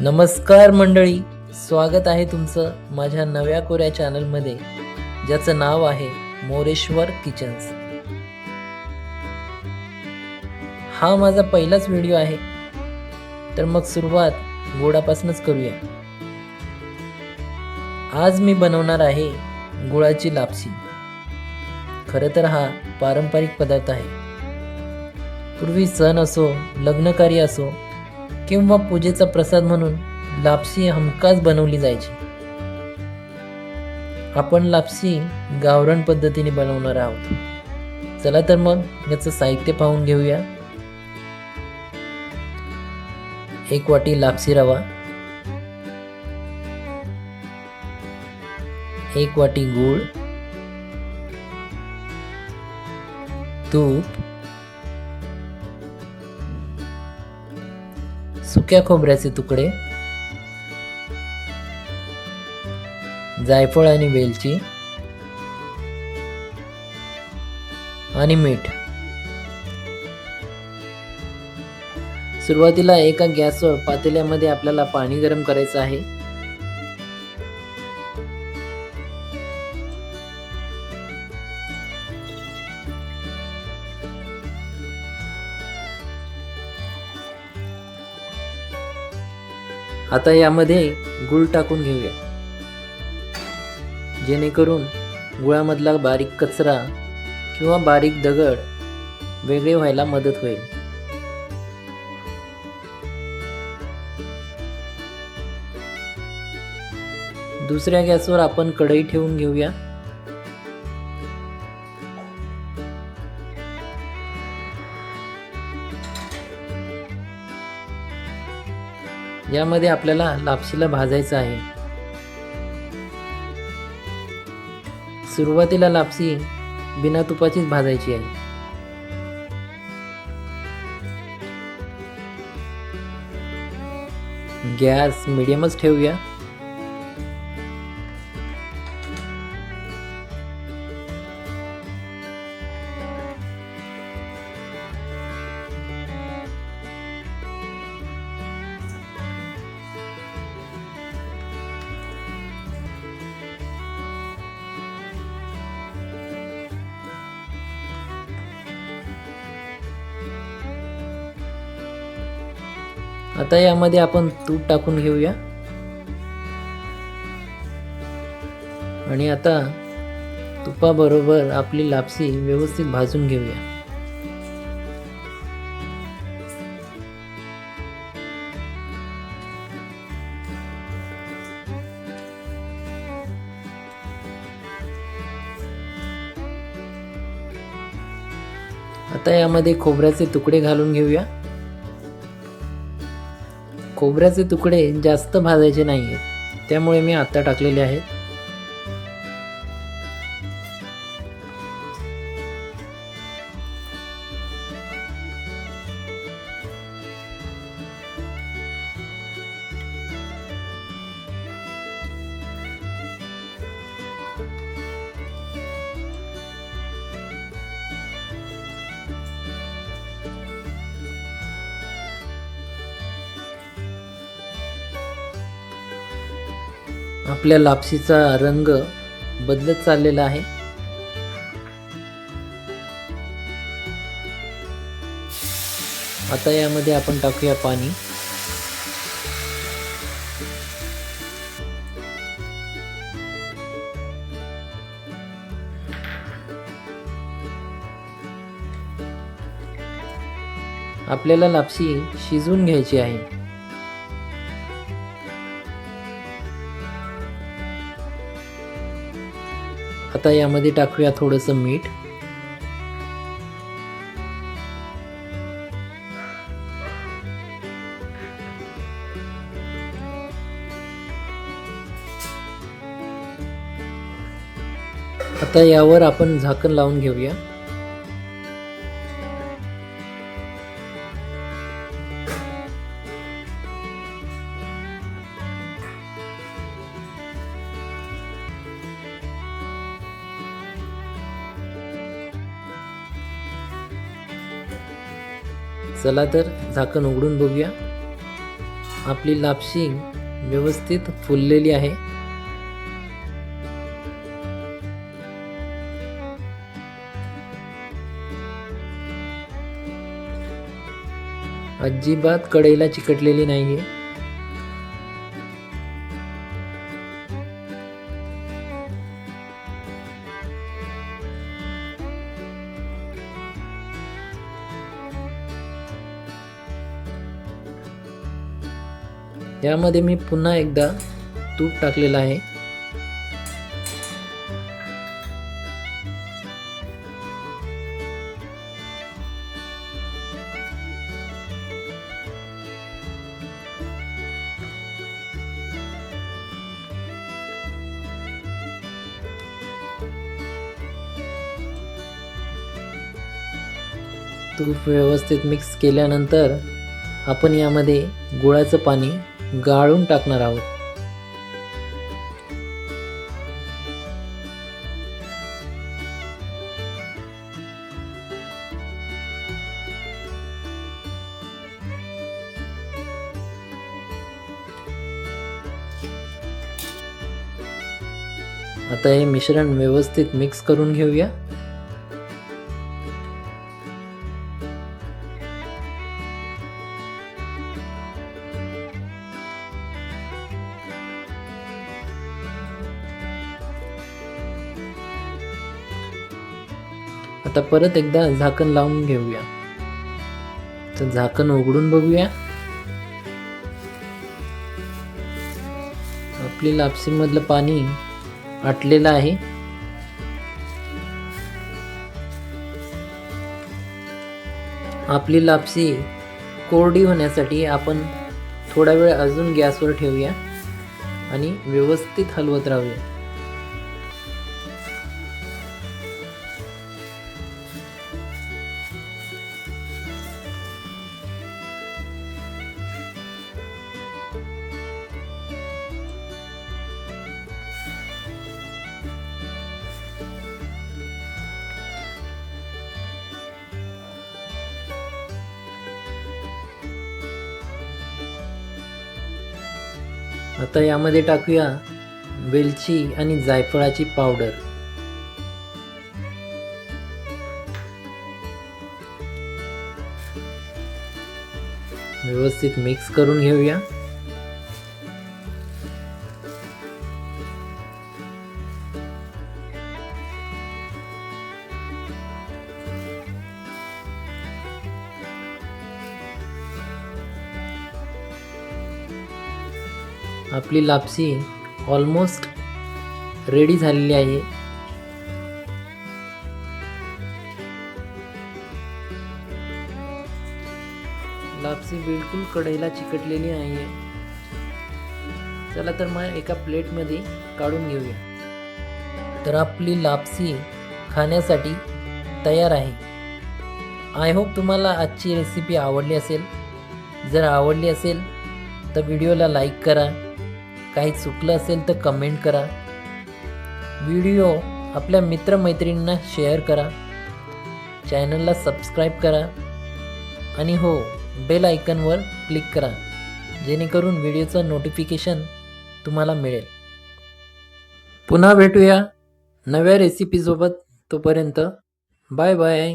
नमस्कार मंडळी स्वागत आहे तुमचं माझ्या नव्या कोऱ्या चॅनलमध्ये ज्याचं नाव आहे मोरेश्वर किचन्स. हा माझा पहिलाच व्हिडिओ आहे. तर मग सुरुवात गोडापासूनच करूया. आज मी बनवणार आहे गुळाची लापसी. खरं तर हा पारंपरिक पदार्थ आहे. पूर्वी सण असो लग्नकार्य असो किंवा पूजेचा प्रसाद म्हणून लापसी हमखास बनवली जायची. आपण लापसी गावरण पद्धतीने बनवणार आहोत. चला तर मग याचं साहित्य पाहून घेऊया. एक वाटी लापसी रवा. एक वाटी गूळ. तूप. सुक्या खोबऱ्याचे तुकडे जायफळ आणि वेलची आणि मीठ. सुरुवातीला एका गॅसवर पातेल्यामध्ये आपल्याला पाणी गरम करायचं आहे. आता यामध्ये गुळ टाकून घेऊया. जेणेकरून गुळामधला बारीक कचरा किंवा बारीक दगड वेगळे व्हायला मदत होईल. दुसऱ्या गॅसवर आपण कढई ठेवून घेऊया. यामध्ये आपल्याला लापशीला भाजायचं आहे. सुरुवातीला लापसी बिना तुपाचीच भाजायची आहे. गॅस मिडियमच ठेवूया. आता यामध्ये आपण तूप टाकून घेऊया. आणि आता तुपाबरोबर आपली लापसी व्यवस्थित भाजून घेऊया. आता यामध्ये खोबऱ्याचे तुकडे घालून घेऊया. खोबऱ्याचे तुकडे जास्त भाजायचे नाही आहेत त्यामुळे मी आत्ता टाकलेले आहेत. आपल्या लापशीचा रंग बदलत चाललेला आहे. आता यामध्ये आपण टाकूया पाणी. आपल्याला लापशी शिजवून घ्यायची आहे. आता यामध्ये टाकूया थोडंसं मीठ. आता यावर आपण झाकण लावून घेऊया. चला तर झाकण उघडून बघूया. आपली लापशी व्यवस्थित फुललेली आहे. अजिबात कढईला चिकटलेली नाही आहे यामध्ये मी पुन्हा एकदा तूप टाकलेलं आहे. तूप व्यवस्थित मिक्स केल्यानंतर आपण यामध्ये गुळाचं पाणी गाळून टाकणार आहोत. आता हे मिश्रण व्यवस्थित मिक्स करून घेऊया. आता परत एकदा झाकण लावून घेऊया. तर झाकण उघडून बघूया. आपली लापसी मधलं पाणी आटलेलं आहे. आपली लापसी कोरडी होण्यासाठी आपण थोडा वेळ अजून गॅसवर ठेवूया आणि व्यवस्थित हलवत राहूया. आता यामध्ये टाकूया वेलची आणि जायफळाची पावडर. व्यवस्थित मिक्स करून घेऊया. आपली लापसी ऑलमोस्ट रेडी झालेली आहे. लापसी बिलकुल कढईला चिकटलेली आहे चला तर मग एका प्लेटमध्ये काढून घेऊया. तर आपली लापसी खाण्यासाठी तयार आहे. आय होप तुम्हाला आजची रेसिपी आवडली असेल. जर आवडली असेल तर व्हिडिओला लाईक करा. काही चुकलं असेल तर कमेंट करा. व्हिडिओ आपल्या मित्रमैत्रिणींना शेअर करा. चॅनलला सबस्क्राईब करा. आणि हो बेल आयकनवर क्लिक करा. जेणेकरून व्हिडिओचं नोटिफिकेशन तुम्हाला मिळेल. पुन्हा भेटूया नव्या रेसिपीसोबत तोपर्यंत बाय बाय